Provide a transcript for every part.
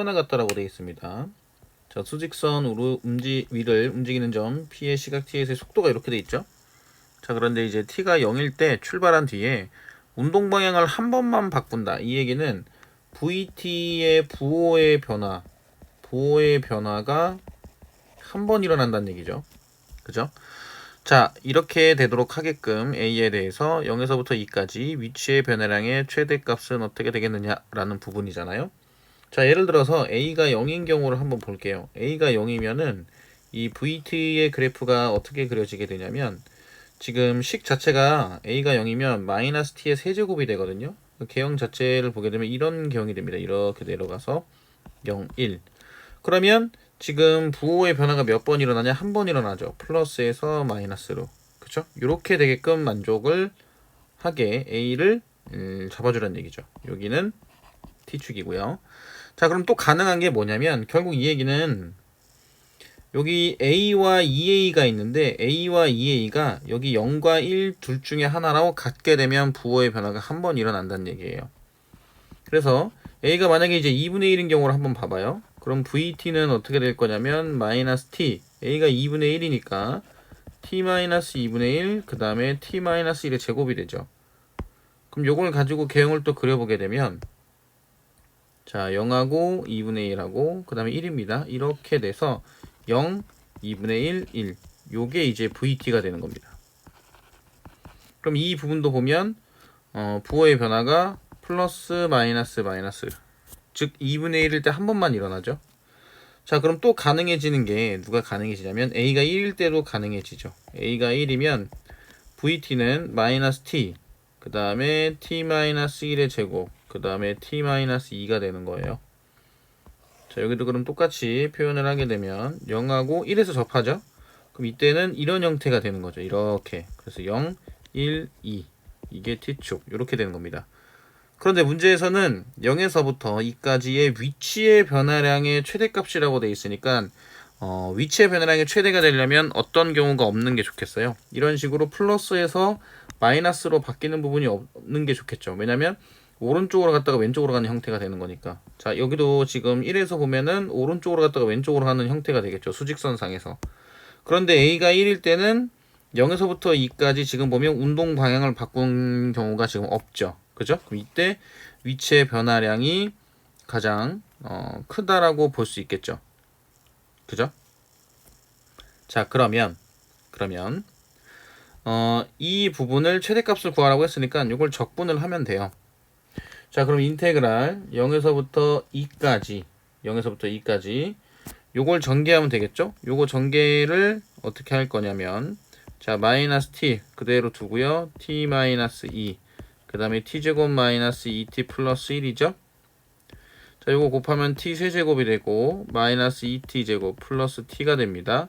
하나 같다라고 되어 있습니다. 자, 수직선으로 움지, 위를 움직이는 점 P의 시각 T의 속도가 이렇게 돼 있죠. 자, 그런데 이제 T가 0일 때 출발한 뒤에 운동 방향을 한 번만 바꾼다. 이 얘기는 VT의 부호의 변화, 부호의 변화가 한 번 일어난다는 얘기죠. 그죠? 자, 이렇게 되도록 하게끔 A에 대해서 0에서부터 2까지 위치의 변화량의 최대값은 어떻게 되겠느냐라는 부분이잖아요. 자, 예를 들어서 A가 0인 경우를 한번 볼게요. A가 0이면은 이 VT의 그래프가 어떻게 그려지게 되냐면 지금 식 자체가 A가 0이면 마이너스 T의 세제곱이 되거든요. 그 개형 자체를 보게 되면 이런 개형이 됩니다. 이렇게 내려가서 0, 1. 그러면 지금 부호의 변화가 몇 번 일어나냐? 한 번 일어나죠. 플러스에서 마이너스로. 그쵸? 이렇게 되게끔 만족을 하게 A를 음, 잡아주라는 얘기죠. 여기는 T축이고요. 자, 그럼 또 가능한 게 뭐냐면 결국 이 얘기는 여기 A와 2A가 있는데 A와 2A가 여기 0과 1 둘 중에 하나라고 같게 되면 부호의 변화가 한 번 일어난다는 얘기예요. 그래서 A가 만약에 이제 2분의 1인 경우를 한번 봐봐요. 그럼 VT는 어떻게 될 거냐면 마이너스 T A가 2분의 1이니까 T 마이너스 2분의 1 그 다음에 T 마이너스 1의 제곱이 되죠. 그럼 요걸 가지고 개형을 또 그려보게 되면 자 0하고 2분의 1하고 그 다음에 1입니다. 이렇게 돼서 0, 2분의 1, 1 요게 이제 VT가 되는 겁니다. 그럼 이 부분도 보면 어, 부호의 변화가 플러스 마이너스 마이너스 즉 2분의 1일 때 한 번만 일어나죠. 자 그럼 또 가능해지는 게 누가 가능해지냐면 A가 1일 때도 가능해지죠. A가 1이면 VT는 마이너스 T 그 다음에 T 마이너스 1의 제곱 그 다음에 T 마이너스 2가 되는 거예요. 자 여기도 그럼 똑같이 표현을 하게 되면 0하고 1에서 접하죠. 그럼 이때는 이런 형태가 되는 거죠. 이렇게 그래서 0, 1, 2 이게 T축 이렇게 되는 겁니다. 그런데 문제에서는 0에서부터 2까지의 위치의 변화량의 최대값이라고 되어 있으니까 어, 위치의 변화량의 최대가 되려면 어떤 경우가 없는 게 좋겠어요. 이런 식으로 플러스에서 마이너스로 바뀌는 부분이 없는 게 좋겠죠. 왜냐면 오른쪽으로 갔다가 왼쪽으로 가는 형태가 되는 거니까. 자, 여기도 지금 1에서 보면은 오른쪽으로 갔다가 왼쪽으로 가는 형태가 되겠죠. 수직선상에서. 그런데 A가 1일 때는 0에서부터 2까지 지금 보면 운동 방향을 바꾼 경우가 지금 없죠. 그죠? 그럼 이때 위치의 변화량이 가장 어, 크다라고 볼 수 있겠죠. 그죠? 자, 그러면 그러면 어, 이 부분을 최대값을 구하라고 했으니까 이걸 적분을 하면 돼요. 자, 그럼 인테그랄 0에서부터 2까지 0에서부터 2까지 요걸 전개하면 되겠죠? 요거 전개를 어떻게 할 거냐면 자, 마이너스 t 그대로 두고요. t 마이너스 2. 그 다음에 t제곱 마이너스 2t 플러스 1이죠. 자, 요거 곱하면 t 세제곱이 되고 마이너스 2t 제곱 플러스 t가 됩니다.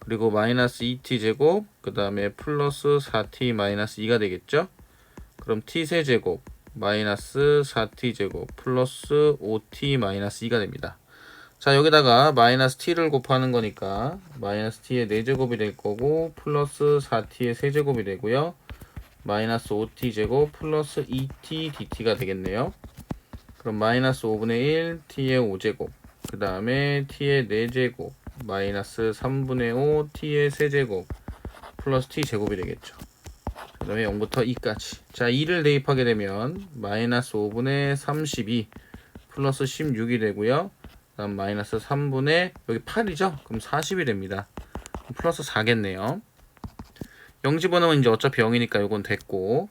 그리고 마이너스 2t 제곱 그 다음에 플러스 4t 마이너스 2가 되겠죠. 그럼 t 세제곱 마이너스 4t 제곱 플러스 5t 마이너스 2가 됩니다. 자 여기다가 마이너스 t를 곱하는 거니까 마이너스 t의 4제곱이 될 거고 플러스 4t의 세제곱이 되고요. 마이너스 5t 제곱 플러스 2t dt가 되겠네요. 그럼 마이너스 5분의 1 t의 5제곱 그 다음에 t의 4제곱 마이너스 3분의 5 t의 세제곱 플러스 t 제곱이 되겠죠. 그 다음에 0부터 2까지 자 2를 대입하게 되면 마이너스 5분의 32 플러스 16이 되고요. 다음 마이너스 3분의 여기 8이죠? 그럼 40이 됩니다. 플러스 4겠네요. 0 집어넣으면 이제 어차피 0이니까 요건 됐고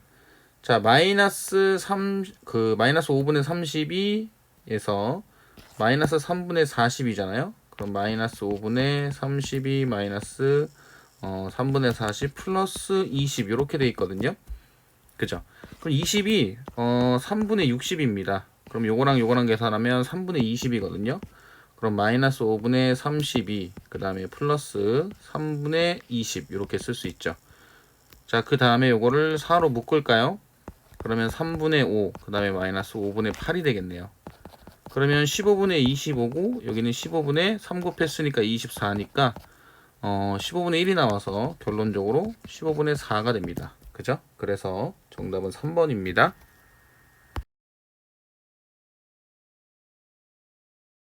자 마이너스 3 그 마이너스 5분의 32에서 마이너스 3분의 40이잖아요. 그럼 마이너스 5분의 32 마이너스 어 3분의 40 플러스 20 이렇게 돼 있거든요. 그죠? 그럼 20이 어 3분의 60입니다. 그럼 요거랑 요거랑 계산하면 3분의 20이거든요. 그럼 마이너스 5분의 32, 그 다음에 플러스 3분의 20 이렇게 쓸 수 있죠. 자, 그 다음에 요거를 4로 묶을까요? 그러면 3분의 5, 그 다음에 마이너스 5분의 8이 되겠네요. 그러면 15분의 25고 여기는 15분의 3 곱했으니까 24니까 어, 15분의 1이 나와서 결론적으로 15분의 4가 됩니다. 그죠? 그래서 정답은 3번입니다.